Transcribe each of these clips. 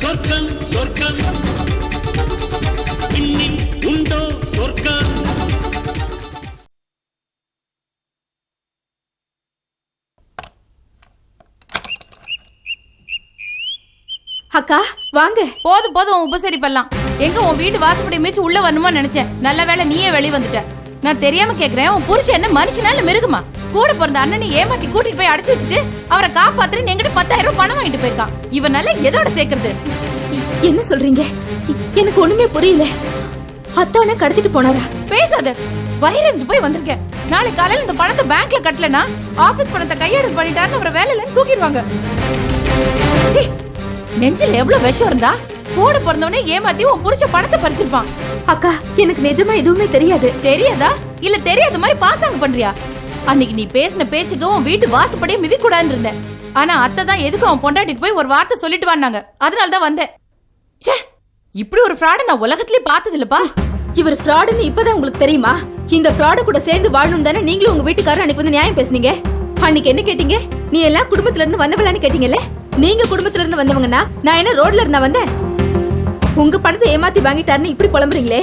சொர்க்கம் சொர்க்கம் உண்டோ அக்கா வாங்க. போதும் போதும் உன் உபசரிப்பெல்லாம். எங்க உன் வீட்டு வாசப்படி மீச்சு உள்ள வரணுமா நினைச்சேன். நல்ல வேளை நீயே வெளிய வந்துட்ட. நான் தெரியாம கேக்குறேன். உன் புருஷன் என்ன மனுஷனா இல்ல மிருகமா? கூட பிறந்த அண்ணனை ஏமாத்தி கூட்டிட்டு போய் அடைச்சு வச்சுட்டு அவரை காப்பாத்துறேன்னு என்கிட்ட பத்தாயிரம் ரூபாய் பணம் வாங்கிட்டு போயிருக்கான். இவன் நல்லா எதோட சேர்க்கறது? என்ன சொல்றீங்க? எனக்கு ஒண்ணுமே புரியல. அத்தானே கடத்திட்டு போனாரா? பேசாத. வயிறறிஞ்சு போய் வந்திருக்கேன். நாளை காலையில இந்த பணத்தை பேங்க்ல கட்டலனா ஆபீஸ் பணத்தை கையெழுத்து பண்ணிட்டாருன்னு அவரை வேலையில தூக்கிடுவாங்க. நெஞ்சில எவ்வளவு விஷம் இருந்தா? கூட பிறந்தவனே ஏமாத்தி உன் புருஷ பணத்தை பறிச்சிருப்பான். அக்கா எனக்கு நிஜமா எதுவுமே தெரியாது. தெரியாதா? இல்ல தெரியாத மாதிரி பாசாங்க பண்றியா? அன்னைக்கு நீ பேசின பேச்சுக்கு உன் வீட்டு வாசப்படியே மிதிக்கூடாதுன்னு இருந்தேன். ஆனா அத்தை தான் எதுக்கு அவன் பொண்டாட்டிட்டு போய் ஒரு வார்த்தை சொல்லிட்டு வந்தாங்க. அதனால தான் வந்தேன். ச்சே இப்படி ஒரு ஃப்ராட நான் உலகத்திலே பார்த்தது இல்லப்பா இவர் ஃப்ராடுன்னு இப்பதான் உங்களுக்கு தெரியுமா? இந்த ஃப்ராடு கூட சேர்ந்து வாழணும் தானே நீங்களும் உங்க வீட்டுக்காரர் அன்னைக்கு வந்து நியாயம் பேசுனீங்க? அன்னைக்கு என்ன கேட்டீங்க? நீ எல்லாம் குடும்பத்துல இருந்து வந்தவளான்னு கேட்டீங்கல்ல? நீங்க குடும்பத்துல இருந்து வந்தவங்கன்னா நான் என்ன ரோட்ல இருந்தா வந்தேன்? உங்க பணத்தை ஏமாத்தி வாங்கிட்டாருன்னு இப்படி புலம்புறீங்களே?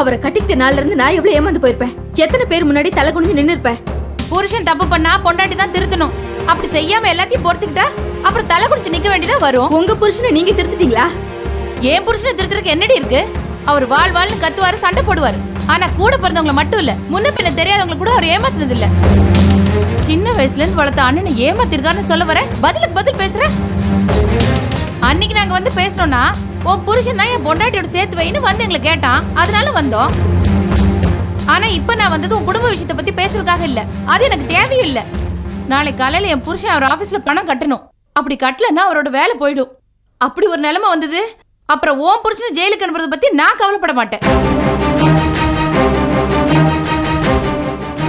அவரை கட்டிக்கிட்ட நாள்ல இருந்து நான் எவ்வளவு ஏமாந்து போயிருப்பேன்? எத்தனை பேர் முன்னாடி தலை குனிஞ்சு நின்னு இருப்பேன் புருஷன் தப்பு பண்ணா பொண்டாட்டி தான் திருத்தணும். அப்படி செய்யாம எல்லாத்தையும் பொறுத்துக்கிட்டா அப்புறம் தலை குடிச்சு நிக்க வேண்டியதா வரும். உங்க புருஷனை நீங்க திருத்திட்டீங்களா? ஏன் புருஷனை திருத்துறதுக்கு என்னடி இருக்கு? அவர் வாழ் வாழ்னு கத்துவாரு சண்டை போடுவாரு. ஆனா கூட பிறந்தவங்கள மட்டும் இல்ல முன்ன பின்ன தெரியாதவங்க கூட அவர் ஏமாத்துனது இல்ல. சின்ன வயசுல இருந்து வளர்த்த அண்ணனை ஏமாத்திருக்காருன்னு சொல்ல வர? பதிலுக்கு பதில் பேசுற? அன்னைக்கு நாங்க வந்து பேசணும்னா உன் புருஷன் தான் என் பொண்டாட்டியோட சேர்த்து வைன்னு வந்து எங்களை கேட்டான். அதனால வந்தோம். ஆனா இப்ப நான் வந்தது உன் குடும்ப விஷயத்தை பத்தி பேசுறதுக்காக இல்ல. அது எனக்கு தேவையில்லை. நாளைக்கு நாளை காலையில என் புருஷன் அவர் ஆபீஸ்ல பணம் கட்டணும். அப்படி கட்டலன்னா அவரோட வேலை போயிடும். அப்படி ஒரு நிலைமை வந்தது. அப்புறம் ஓன் புருஷனை ஜெயிலுக்கு அனுப்புறத பத்தி நான் கவலைப்பட மாட்டேன்.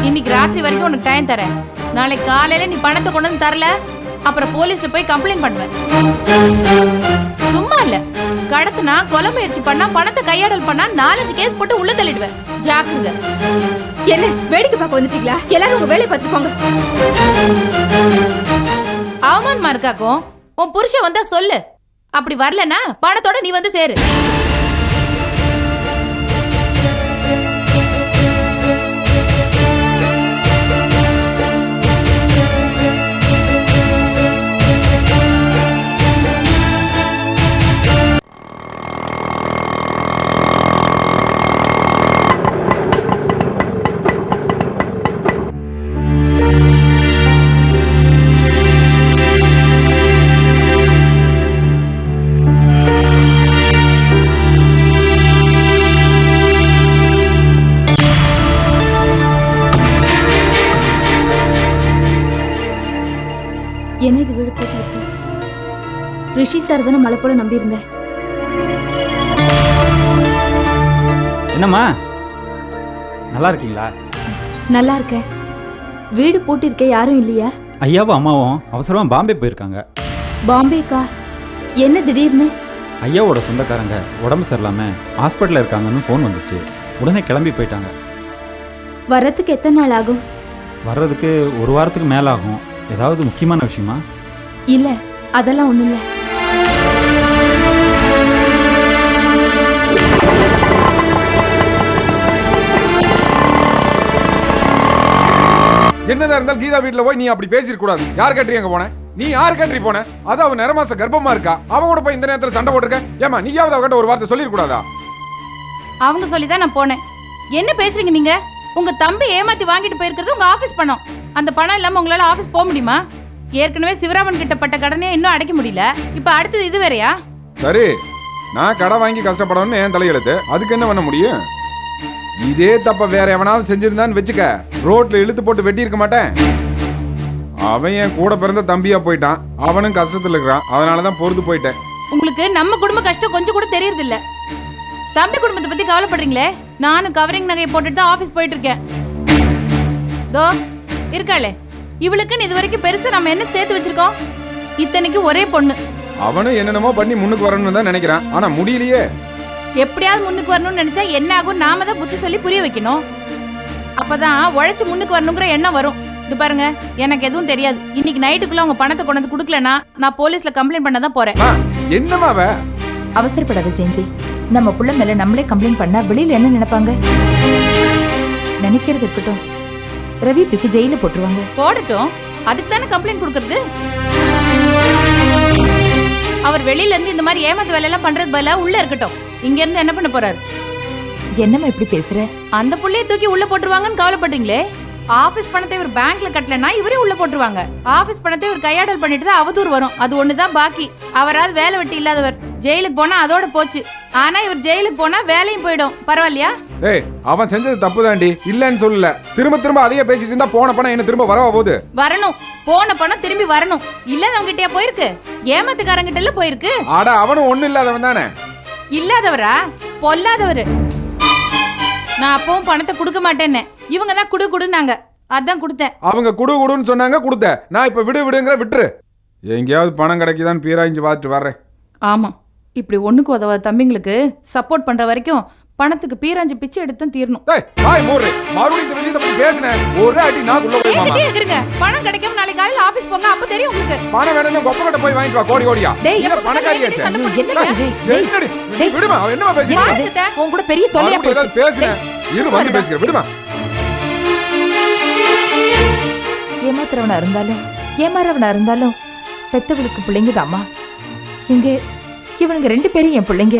இன்னைக்கு ராத்திரி வரைக்கும் உனக்கு டைம் தரேன். நாளைக்கு காலையில நீ பணத்தை கொண்டு வந்து தரல. அப்புறம் போலீஸ்ல போய் கம்ப்ளைண்ட் பண்ணுவேன் சும்மா இல்லை. கடத்துனா கொலை முயற்சி பண்ணா பணத்தை கையாடல் பண்ணா நாலஞ்சு கேஸ் போட்டு உள்ள தள்ளிடுவேன். ஜாக்கிரதை. என்ன வேடிக்கை பார்க்க வந்துட்டீங்களா? எல்லாரும் உங்க வேலையை பார்த்துட்டு போங்க. அவமானமா இருக்காக்கும். உன் புருஷன் வந்தா சொல்லு. அப்படி வரலனா பணத்தோட நீ வந்து சேரு. ரிஷி சார் தானே மலை போல நம்பியிருந்தேன் என்னம்மா? நல்லா இருக்கீங்களா? நல்லா இருக்கேன். வீடு பூட்டிருக்க யாரும் இல்லையா? ஐயாவும் அம்மாவும் அவசரமாக பாம்பே போயிருக்காங்க. பாம்பேக்கா? என்ன திடீர்னு? ஐயாவோட சொந்தக்காரங்க உடம்பு சரியில்லாமல் ஹாஸ்பிட்டலில் இருக்காங்கன்னு ஃபோன் வந்துச்சு. உடனே கிளம்பி போயிட்டாங்க. வர்றதுக்கு எத்தனை நாள் ஆகும்? வர்றதுக்கு ஒரு வாரத்துக்கு மேலே ஆகும் ஏதாவது முக்கியமான விஷயமா? இல்ல அதெல்லாம் ஒண்ணும் இல்ல. என்னதான் இருந்தாலும் கீதா வீட்ல போய் நீ அப்படி பேசிருக்க கூடாது யார் கண்ட்ரி அங்க போன? நீ யார் கண்ட்ரி போன? அது அவ நிற மாச கர்ப்பமா இருக்கா? அவ கூட போய் இந்த நேரத்துல சண்டை போட்டிருக்க? ஏமா நீயாவது அவகிட்ட ஒரு வார்த்தை சொல்லிருக்க கூடாதா அவங்க சொல்லி தான் நான் போனேன். என்ன பேசுறீங்க நீங்க? உங்க தம்பி ஏமாத்தி வாங்கிட்டு போயிருக்கிறது உங்க ஆபீஸ் பணம். அந்த பணம் இல்லாம உங்களால ஆபீஸ் போக முடியுமா? ஏற்கனவே சிவராமன் கிட்ட பட்ட கடனே இன்னும் அடைக்க முடியல. இப்ப அடுத்தது இது வேறயா? சரி நான் கடன் வாங்கி கஷ்டப்படணும்னு என் தலையெழுத்து. அதுக்கு என்ன பண்ண முடியும்? இதே தப்ப வேற எவனாவது செஞ்சிருந்தான்னு வச்சுக்க ரோட்ல இழுத்து போட்டு வெட்டி இருக்க மாட்டேன். அவன் என் கூட பிறந்த தம்பியா போயிட்டான். அவனும் கஷ்டத்துல இருக்கிறான். அதனாலதான் பொறுத்து போயிட்டேன். உங்களுக்கு நம்ம குடும்ப கஷ்டம் கொஞ்சம் கூட தெரியறது இல்ல தம்பி குடும்பத்தை பத்தி கவலைப்படுறீங்களே? நானும் கவரிங் நகையை போட்டுட்டு தான் ஆபீஸ் போயிட்டு இருக்கேன் தோ இருக்காளே. இவளுக்குன்னு இது வரைக்கும் பெருசா நம்ம என்ன சேர்த்து வச்சிருக்கோம்? இத்தனைக்கு ஒரே பொண்ணு. அவனும் என்னென்னமோ பண்ணி முன்னுக்கு வரணும்னு தான் நினைக்கிறான். ஆனா முடியலையே. எப்படியாவது முன்னுக்கு வரணும்னு நினைச்சா என்ன ஆகும்? நாம தான் புத்தி சொல்லி புரிய வைக்கணும். அப்பதான் உழைச்சு முன்னுக்கு வரணுங்கிற எண்ணம் வரும். இது பாருங்க எனக்கு எதுவும் தெரியாது. இன்னைக்கு நைட்டுக்குள்ள உங்க பணத்தை கொண்டு வந்து கொடுக்கலனா நான் போலீஸ்ல கம்ப்ளைண்ட் பண்ண தான் போறேன். அம்மா, என்னம்மா அவ? அவசரப்படாத ஜெயந்தி. நம்ம புள்ள மேல நம்மளே கம்ப்ளைண்ட் பண்ணா வெளியில என்ன நினைப்பாங்க? நினைக்கிறது இருக்கட்டும். ரவி தூக்கி ஜெயில போட்டுருவாங்க. போடட்டும். அதுக்கு தானே கம்ப்ளைண்ட் கொடுக்கறது? அவர் வெளியில இருந்து இந்த மாதிரி ஏமாத்து வேலையெல்லாம் பண்றது பதிலா உள்ள இருக்கட்டும். இங்க இருந்து என்ன பண்ண போறாரு? என்னம்மா இப்படி பேசுற? அந்த புள்ளைய தூக்கி உள்ள போட்டுருவாங்கன்னு கவலைப்படுறீங்களே ஆபீஸ் பணத்தை இவர் பேங்க்ல கட்டலனா இவரே உள்ள போட்டுருவாங்க. ஆபீஸ் பணத்தை இவர் கையாடல் பண்ணிட்டு தான் அவதூறு வரும். அது ஒண்ணுதான் பாக்கி. அவராவது வேலை வெட்டி இல்லாதவர். ஜெயிலுக்கு போனா அதோட போச்சு. ஆனா இவர் ஜெயிலுக்கு போனா வேலையும் போயிடும். பரவாயில்லையா? ஏய் அவன் செஞ்சது தப்பு தாண்டி இல்லன்னு சொல்லல. திரும்ப திரும்ப அதையே பேசிட்டு இருந்தா போன பணம் என்ன திரும்ப வரவா போகுது? வரணும். போன பணம் திரும்பி வரணும். இல்லாதவங்க கிட்டயா போயிருக்கு? ஏமாத்துக்காரங்கிட்ட எல்லாம் போயிருக்கு? ஆட அவனும் ஒண்ணு இல்லாதவன் தானே? இல்லாதவரா? பொல்லாதவரு. நான் அப்பவும் பணத்தை கொடுக்க மாட்டேன்னு. இவங்க தான் குடு குடுனாங்க அதான் கொடுத்தேன். அவங்க குடு குடுன்னு சொன்னாங்க கொடுத்த நான் இப்ப விடு விடுங்கிற விட்டுரு. எங்கேயாவது பணம் கிடைக்குதான்னு பீராய்ஞ்சு பார்த்துட்டு வர்றேன். ஆமா. இப்படி ஒண்ணுக்கு உதவாத தம்பிங்களுக்கு சப்போர்ட் பண்ற வரைக்கும் பணத்துக்கு பீராஞ்சு பிச்சை எடுத்து தீரணும். ஏய் வாய் மூடு. மறுபடியும் இந்த விஷயத்தை பத்தி பேசுனேன் ஒரே அடி நான் உள்ள போய் மாமா. இருக்கிறங்க பணம் கிடைக்காம நாளைக்கு காலையில ஆபீஸ் போங்க. அப்ப தெரியும் உங்களுக்கு. பணம் வேணும்னு கொப்ப கிட்ட போய் வாங்கிட்டு வா. கோடி கோடியா. டேய், போட்டுட்டு என்னங்க இது? என்னடி? டேய். விடுமா அவன் என்னமா கிட்ட? உன் கூட பெரிய தொல்லையா போச்சு. டேய், இரு வந்து இருடா. பேசுகிறேன் விடுமா. ஏமாத்துறவனா இருந்தாலும் ஏமாறவனா இருந்தாலும் பெத்தவளுக்கு பிள்ளைங்கதாம்மா இங்க இவனுங்க ரெண்டு பேரும் என் பிள்ளைங்க.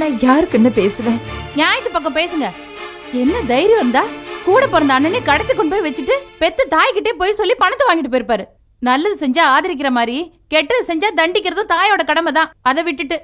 நான் யாருக்குன்னு பேசுவேன் நியாயத்து பக்கம் பேசுங்க. என்ன தைரியம் இருந்தா கூட பிறந்த அண்ணனே கடத்தி கொண்டு போய் வச்சுட்டு பெத்த தாய்கிட்டே போய் சொல்லி பணத்தை வாங்கிட்டு போயிருப்பாரு. நல்லது செஞ்சா ஆதரிக்கிற மாதிரி கெட்டது செஞ்சா தண்டிக்கிறதும் தாயோட கடமை தான் அதை விட்டுட்டு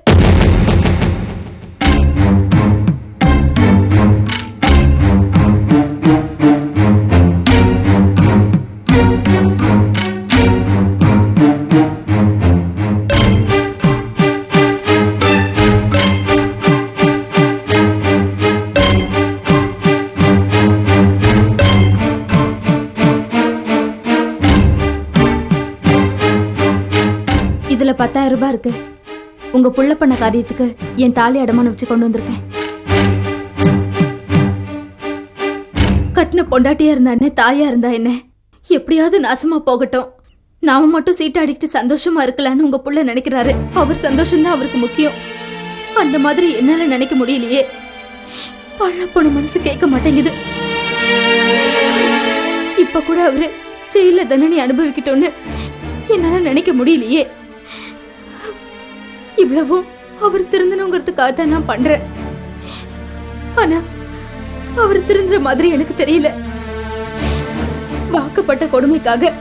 இருக்கு. உங்க புள்ள பண்ண காரியத்துக்கு என் தாலி அடமானம் வச்சு கொண்டு வந்திருக்கேன். கட்டின பொண்டாட்டியா இருந்தா என்ன தாயா இருந்தா என்ன? எப்படியாவது நாசமா போகட்டும். நாம மட்டும் சீட்டாடிக்கிட்டு சந்தோஷமா இருக்கலாம்னு உங்க புள்ள நினைக்கிறாரு. அவர் சந்தோஷம்தான் அவருக்கு முக்கியம். அந்த மாதிரி என்னால நினைக்க முடியலையே. பழப்போன மனசு கேட்க மாட்டேங்குது. இப்ப கூட அவரு ஜெயில தண்டனை அனுபவிக்கிட்டோன்னு என்னால நினைக்க முடியலையே. இவ்வளவும் அவர் திருந்தணுங்கிறதுக்காக தான் நான் பண்றேன். ஆனா அவர் திருந்துற மாதிரி எனக்கு தெரியல. வாக்கப்பட்ட கொடுமைக்காக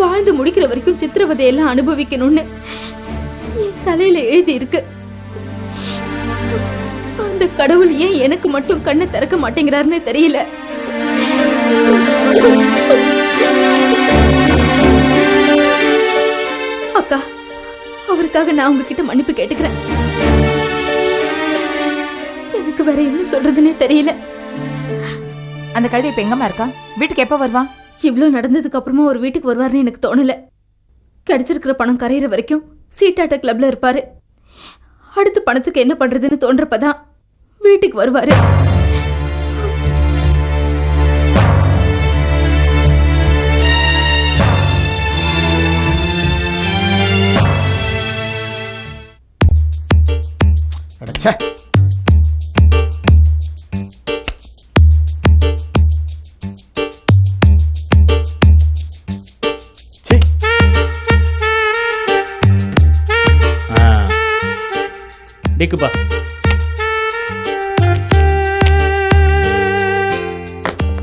வாழ்ந்து முடிக்கிற வரைக்கும் சித்திரவதையெல்லாம் அனுபவிக்கணும்னு என் தலையில எழுதி இருக்கு. அந்த கடவுள் ஏன் எனக்கு மட்டும் கண்ணை திறக்க மாட்டேங்கிறாருன்னு தெரியல. அக்கா அவருக்காக நான் உங்ககிட்ட மன்னிப்பு கேட்டுக்கிறேன். எனக்கு வேற என்ன சொல்றதுன்னே தெரியல. அந்த கழுதை இப்ப எங்கம்மா இருக்கான் வீட்டுக்கு எப்ப வருவான் இவ்ளோ நடந்ததுக்கு அப்புறமா ஒரு வீட்டுக்கு வருவாருன்னு எனக்கு தோணல. கிடைச்சிருக்கிற பணம் கரையிற வரைக்கும் சீட்டாட்ட கிளப்ல இருப்பாரு. அடுத்து பணத்துக்கு என்ன பண்றதுன்னு தோன்றப்பதான் வீட்டுக்கு வருவாரு. டிக்குப்பா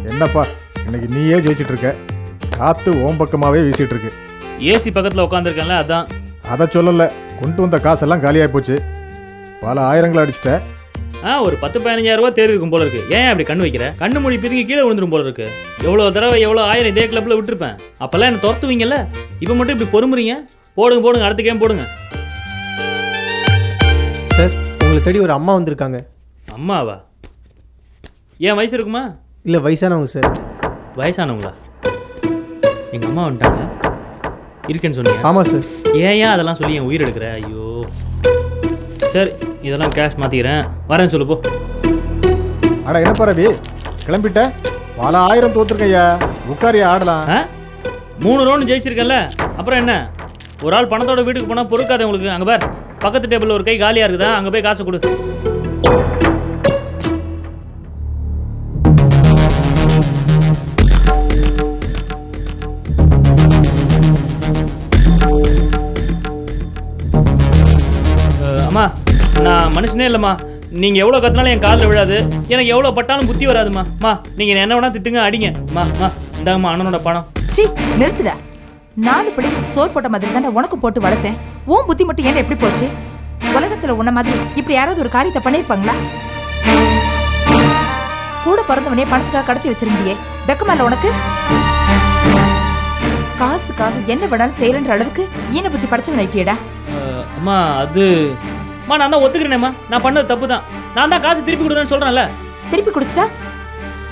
என்னப்பா இன்னைக்கு நீயே ஜெயிச்சிட்டு இருக்க காத்து ஓம் பக்கமாவே வீசிட்டு இருக்கு ஏசி பக்கத்தில் உட்காந்துருக்கேன்ல அதான். அதை சொல்லல கொண்டு வந்த காசெல்லாம் காலியாகி போச்சு பல ஆயிரங்களை அடிச்சிட்ட. ஆ ஒரு பத்து பதினஞ்சாயிரம் ரூபா தேர்வு இருக்கும் போல இருக்கு. ஏன் அப்படி கண்ணு வைக்கிற? கண்ணு மொழி பிரிஞ்சு கீழே விழுந்துரும் போல இருக்கு. எவ்வளோ தடவை எவ்வளோ ஆயிரம் இதே கிளப்பில் விட்டுருப்பேன். அப்போல்லாம் என்ன துரத்துவீங்கல்ல? இப்போ மட்டும் இப்படி பொறுமுறீங்க? போடுங்க போடுங்க அடுத்த கேம் போடுங்க. சார் உங்களை தேடி ஒரு அம்மா வந்திருக்காங்க. அம்மாவா? ஏன் வயசு இருக்குமா? இல்லை வயசானவங்க சார். வயசானவங்களா? எங்கள் அம்மா வந்துட்டாங்க. இருக்கேன்னு சொன்னீங்க? ஆமாம் சார். ஏன் ஏன் அதெல்லாம் சொல்லி என் உயிர் எடுக்கிற? ஐயோ. சரி இதெல்லாம் கேஷ் மாற்றிக்கிறேன் வரேன்னு சொல்லு போ. அட என்னப்பா ரவி? கிளம்பிட்ட? பல ஆயிரம் தோத்துருக்கேன் ஐயா உட்காரியா ஆடலாம் ஆ? மூணு ரவுண்டு ஜெயிச்சிருக்கேன்ல. அப்புறம் என்ன? ஒரு ஆள் பணத்தோட வீட்டுக்கு போனால் பொறுக்காத உங்களுக்கு. அங்கே பார் பக்கத்து டேபிளில் ஒரு கை காலியாக இருக்குதா? அங்கே போய் காசை கொடு. இல்லைம்மா. நீங்கள் எவ்வளோ கத்தினாலும் என் காலில் விழாது. எனக்கு எவ்வளோ பட்டாலும் புத்தி வராதும்மா. அம்மா நீங்கள் என்ன வேணா திட்டுங்க அடிங்க. அம்மா அம்மா இந்தாங்கம்மா அண்ணனோட பணம் சி நிறுத்துடா நாலு படி சோறு போட்ட மாதிரி தானே உனக்கு போட்டு வளர்த்தேன். உன் புத்தி மட்டும் ஏன் எப்படி போச்சு? உலகத்துல உன்ன மாதிரி இப்படி யாராவது ஒரு காரியத்தை பண்ணிருப்பாங்களா கூட பிறந்தவனே பணத்துக்காக கடத்தி வச்சிருந்தியே. வெக்கமா இல்ல உனக்கு? காசுக்காக என்ன வேணாலும் செய்யறன்ற அளவுக்கு ஈன புத்தி படைச்சவன் ஆயிட்டியடா. அஹ், அம்மா அது அம்மா நான் தான் ஒத்துக்கிறேனேம்மா. நான் பண்ணது தப்பு தான் நான் தான் காசு திருப்பி கொடுக்குறேன்னு சொல்கிறேன்ல திருப்பி கொடுத்துட்டா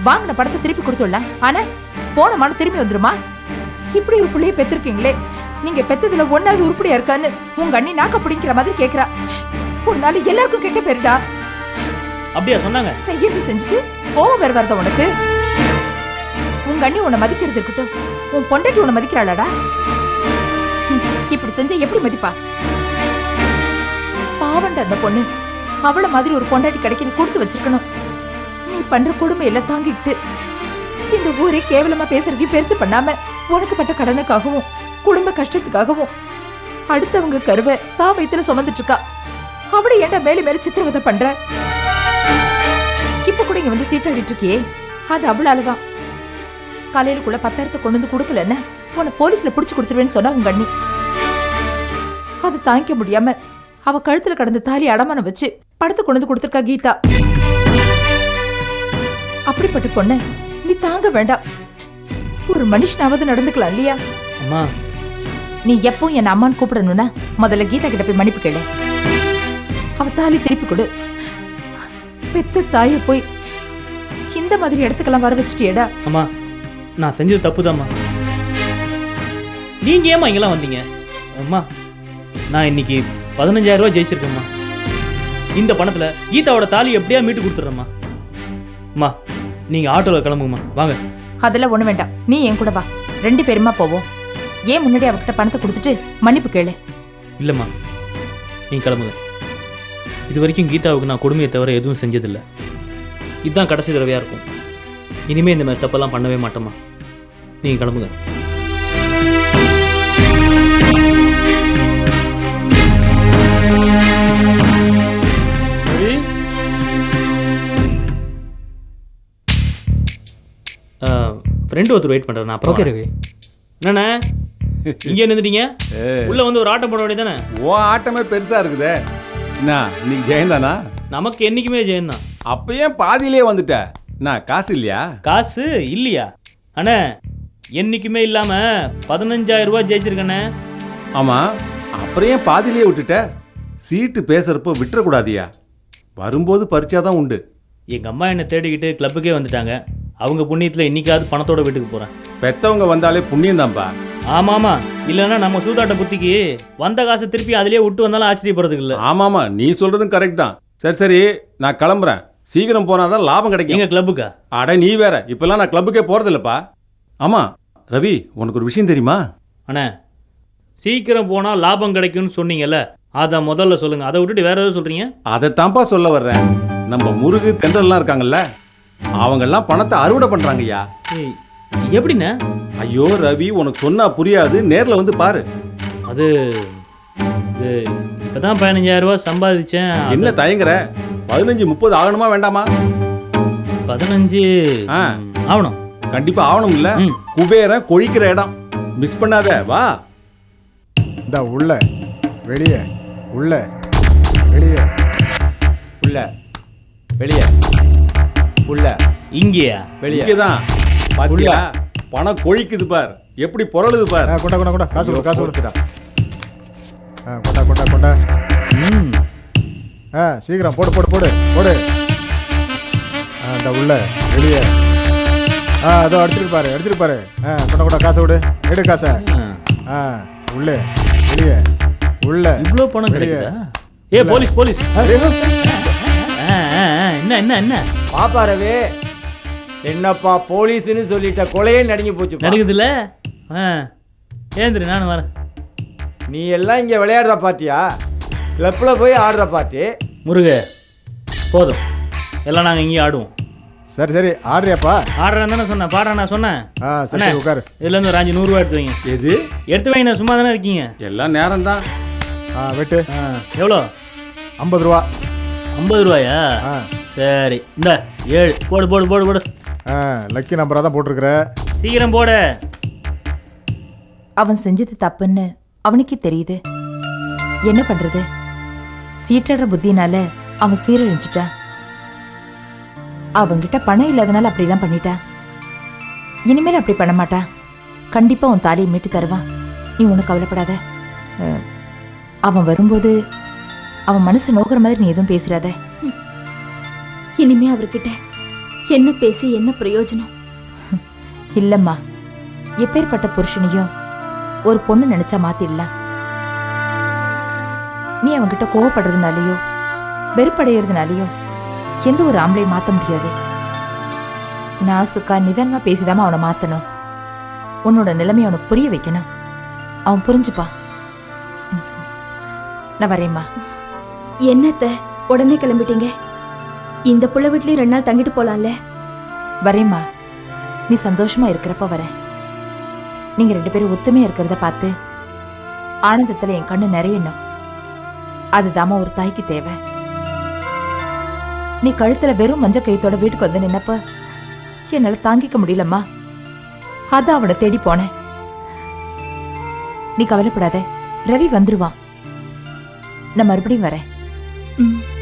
வாங்கின படத்தை திருப்பி கொடுத்துடலாம். ஆனா போன மாடம் திரும்பி வந்துருமா? இப்படி ஒரு பிள்ளைய பெத்திருக்கீங்களே. நீங்க பெத்ததுல ஒன்னாவது உருப்படியா இருக்கான்னு உங்க அண்ணி நாக்க பிடிக்கிற மாதிரி கேக்குறா. உன்னால எல்லாருக்கும் கெட்ட பேருடா. அப்படியா சொன்னாங்க? செய்யறது செஞ்சுட்டு கோவம் வேற வருதா உனக்கு? உங்க அண்ணி உன்னை மதிக்கிறது இருக்கட்டும். உன் பொண்டாட்டி உன்னை மதிக்கிறாளாடா? இப்படி செஞ்சா எப்படி மதிப்பா? பாவண்ட அந்த பொண்ணு. அவள மாதிரி ஒரு பொண்டாட்டி கிடைக்க நீ கொடுத்து வச்சிருக்கணும். நீ பண்ற கொடுமை எல்லாம் தாங்கிக்கிட்டு இந்த ஊரே கேவலமா பேசுறதையும் பெருசு பண்ணாம உனக்கு பட்ட கடனுக்காகவும் குடும்ப கஷ்டத்துக்காகவும் அடுத்தவங்க கருவை தான் வயிற்றுல சுமந்துட்டு இருக்கா. அவளை ஏன்டா மேலே மேல சித்திரவதை பண்ற? இப்ப கூட இங்க வந்து சீட்டாடிட்டு இருக்கியே. அது அவ்வளவுதான் காலையிலுக்குள்ள பத்தாயிரத்தை கொண்டு வந்து கொடுக்கலன்னா உன்னை போலீஸ்ல புடிச்சு கொடுத்துருவேன்னு சொன்னா உங்க அண்ணி. அதை தாங்கிக்க முடியாம அவ கழுத்துல கடந்த தாலி அடமானம் வச்சு படத்தை கொண்டு வந்து கொடுத்துருக்கா கீதா. அப்படிப்பட்ட பொண்ண நீ தாங்க வேண்டாம். ஒரு மனுஷனாவது நடந்துக்கலாம் இல்லையா? அம்மா. நீ எப்போ என் அம்மான்னு கூப்பிடணும்னா முதல்ல கீதா கிட்ட போய் மன்னிப்பு கேளு. அவ தாலி திருப்பி கொடு. பெத்த தாயை போய் இந்த மாதிரி இடத்துக்கெல்லாம் வர வச்சுட்டியேடா. அம்மா நான் செஞ்சது தப்பு தான்மா நீங்கள் ஏம்மா இங்கெல்லாம் வந்தீங்க? அம்மா நான் இன்னைக்கு பதினஞ்சாயிரம் ரூபாய் ஜெயிச்சிருக்கேம்மா. இந்த பணத்தில் கீதாவோட தாலி எப்படியா மீட்டு கொடுத்துட்றேம்மா. அம்மா நீங்கள் ஆட்டோவில் கிளம்புங்கம்மா. வாங்க. அதெல்லாம் ஒண்ணு வேண்டாம். நீ என் கூட வா. ரெண்டு பேருமா போவோம். ஏன் முன்னாடி அவகிட்ட பணத்தை கொடுத்துட்டு மன்னிப்பு கேளு. இல்லைம்மா. நீங்கள் கிளம்புங்க. இது வரைக்கும் கீதாவுக்கு நான் கொடுமையை தவிர எதுவும் செஞ்சதில்லை. இதுதான் கடைசி தடவையாக இருக்கும். இனிமேல் இந்த மாதிரி தப்பெல்லாம் பண்ணவே மாட்டோம்மா. நீங்கள் கிளம்புங்க. ஒருத்தர் வெயிட் பண்ணுறேன் நான் ஓகே ரவி என்னண்ணே? இங்கே நின்றுட்டீங்க உள்ள வந்து ஒரு ஆட்டம் போட வேண்டியதானே ஓ ஆட்டமே பெருசா இருக்குதே. என்ன இன்னைக்கு ஜெயந்தானா? நமக்கு என்னைக்குமே ஜெயந்தான். அப்ப ஏன் பாதியிலே வந்துட்ட. என்ன காசு இல்லையா? காசு இல்லையா? அண்ணே என்னைக்குமே இல்லாம பதினஞ்சாயிரம் ரூபாய் ஜெயிச்சிருக்கண்ணே. ஆமா அப்புறம் ஏன் பாதியிலே விட்டுட்ட. சீட்டு பேசுறப்போ விட்டுறக்கூடாதியா? வரும்போது பறிச்சாதான் உண்டு. எங்க அம்மா என்னை தேடிக்கிட்டு கிளப்புக்கே வந்துட்டாங்க. அவங்க புண்ணியத்துல இன்னைக்காவது பணத்தோட வீட்டுக்கு போறேன். பெத்தவங்க வந்தாலே புண்ணியம் தான்ப்பா ஆமா ஆமா இல்லைன்னா நம்ம சூதாட்ட புத்திக்கு வந்த காசை திருப்பி அதிலே விட்டு வந்தாலும் ஆச்சரியப்படுறதுக்கு இல்ல. ஆமாமா நீ சொல்றதும் கரெக்ட் தான். சரி சரி நான் கிளம்புறேன். சீக்கிரம் போனாதான் லாபம் கிடைக்கும். எங்க கிளப்புக்கா அட நீ வேற. இப்பெல்லாம் நான் கிளப்புக்கே போறதில்லப்பா. ஆமா ரவி உனக்கு ஒரு விஷயம் தெரியுமா? அண்ணே சீக்கிரம் போனா லாபம் கிடைக்கும்னு சொன்னீங்கல்ல அதை முதல்ல சொல்லுங்க. அதை விட்டுட்டு வேற எதாவது சொல்றீங்க? அதைத்தான்ப்பா சொல்ல வர்றேன். நம்ம முருகு தென்றல்லாம் இருக்காங்கல்ல. அவங்கெல்லாம் பணத்தை அறுவடை பண்றாங்கய்யா. ஏய், எப்படிண்ணே? ஐயோ ரவி உனக்கு சொன்னா புரியாது. நேர்ல வந்து பாரு. அது இது இப்பதான் பதினஞ்சாயிரம் ரூபாய் சம்பாதிச்சேன். அது என்ன தயங்குற? பதினஞ்சு முப்பது ஆகணுமா வேண்டாமா? பதினஞ்சு ஆ. ஆகணும். கண்டிப்பா ஆகணும் இல்ல. ம். குபேரன் கொழிக்கிற இடம். மிஸ் பண்ணாத வா. இந்த உள்ள. வெளியே. உள்ள. வெளியே. உள்ள. வெளியே. உள்ள இங்கேயா? வெளியே. இங்கதான். பாத்தியா? பணம் கொழிக்குது பார். எப்படி புரளுது பார். ஆ கொண்டா கொண்டா கொண்டா. காசு கொடு காசு கொடுத்துட்டா ஆ கொண்டா கொண்டா கொண்டா. ம். ஆ சீக்கிரம் போடு போடு போடு போடு. ஆ இந்த உள்ள வெளியே. ஆ அதோ அடிச்சிட்டு பாரு அடிச்சிட்டு பாரு. ஆ கொண்டா கொண்டா காசை விடு எடு காசை. ஆ. உள்ளே வெளியே உள்ள இவ்வளோ பணம். கிடைக்குதா? ஏ போலீஸ் போலீஸ். என்ன என்ன என்ன? பாப்பா ரவி என்னப்பா போலீஸ்னு சொல்லிட்ட கொலையே நடுங்கி போச்சு நடுக்குதுல்ல ஆ. ஏந்திரு நானும் வரேன். நீ எல்லாம் இங்க விளையாடுற பாத்தியா? கிளப்ல போய் ஆடுற பாட்டி. முருக போதும். எல்லாம் நாங்கள் இங்கேயே ஆடுவோம். சரி சரி ஆடுறியாப்பா? ஆடுறேன் தானே சொன்னேன். பாடுறேன் நான் சொன்னேன். ஆ சரி அண்ணே, சரி உட்காரு. இதுலேருந்து ஒரு அஞ்சு நூறுரூவா எடுத்து வைங்க எது? எடுத்து வைங்க நான் சும்மா தானே இருக்கீங்க. எல்லாம் நேரம்தான் ஆ வெட்டு. ஆ எவ்வளோ? ஐம்பது ரூபா. ஐம்பது ரூபாயா? ஆ. சரி இந்த ஏழு. போடு போடு போடு போடு. ஆ லக்கி நம்பராக தான் போட்டிருக்கிற. சீக்கிரம் போடு. அவன் செஞ்சது தப்புன்னு அவனுக்கே தெரியுது. என்ன பண்றது? சீட்டற புத்தினால அவன் சீரழிஞ்சிட்டான் அவன்கிட்ட பணம் இல்லாதனால அப்படிலாம் பண்ணிட்டான் இனிமேல் அப்படி பண்ண மாட்டான் கண்டிப்பா உன் தாலியை மீட்டு தருவான். நீ ஒன்றும் கவலைப்படாத. அஹ், அவன் வரும்போது அவன் மனசு நோக்கிற மாதிரி நீ எதுவும் பேசுறாத. இனிமே அவர்கிட்ட என்ன பேசி என்ன பிரயோஜனம்? இல்லம்மா. எப்பேற்பட்ட புருஷனையும் ஒரு பொண்ணு நினைச்சா மாத்திடலாம். நீ அவன்கிட்ட கோவப்படுறதுனாலயோ வெறுப்படைகிறதுனாலயோ எந்த ஒரு ஆம்பளையும் மாத்த முடியாது. நான் சுக்கா நிதானமா பேசிதாம அவனை மாத்தணும். உன்னோட நிலைமையை அவனுக்கு புரிய வைக்கணும். அவன் புரிஞ்சுப்பான் ம். நான் வரேம்மா. என்னத்த? உடனே கிளம்பிட்டீங்க? இந்த புள்ள வீட்லயும் ரெண்டு நாள் தங்கிட்டு போலாம்ல? வரேம்மா. நீ சந்தோஷமா இருக்கிறப்ப வரேன். நீங்க ரெண்டு பேரும் ஒத்துமையா இருக்கிறத பார்த்து ஆனந்தத்துல என் கண்ணு நிறையணும். அதுதாம்மா ஒரு தாய்க்கு தேவை. நீ கழுத்துல வெறும் மஞ்ச கைத்தோட வீட்டுக்கு வந்து நின்னப்ப என்னால தாங்கிக்க முடியலம்மா. அதான் அவனை தேடி போனேன். நீ கவலைப்படாத. ரவி வந்துருவான். நான் மறுபடியும் வரேன். ம்.